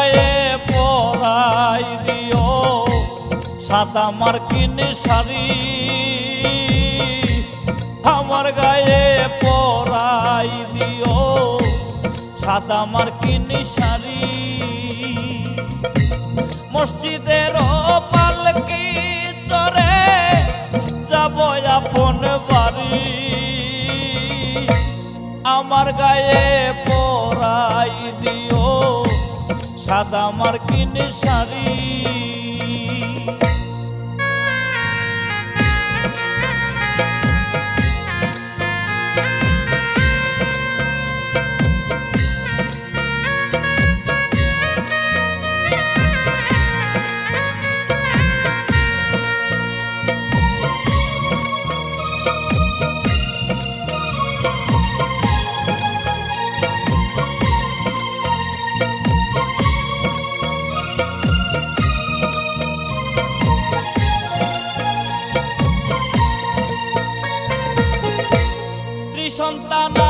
গায়ে পরাই দিও, সাদা মার্কিন শাড়ি। আমার গায়ে পরাই দিও, সাদা মার্কিন শাড়ি। মসজিদের পালকি চরে যাব আপন বাড়ি। আমার গায়ে সাদা মার্কিন শাড়ি। i'm Montana.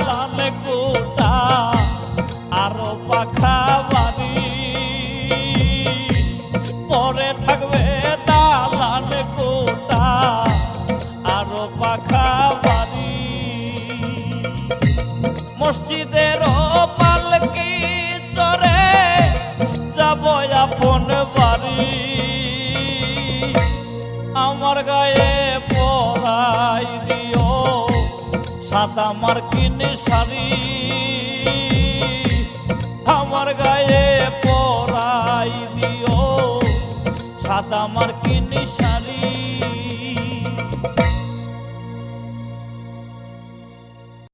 সাদা মার্কিনে শাড়ি আমার গায়ে পরাই দিও। সাদা মার্কিন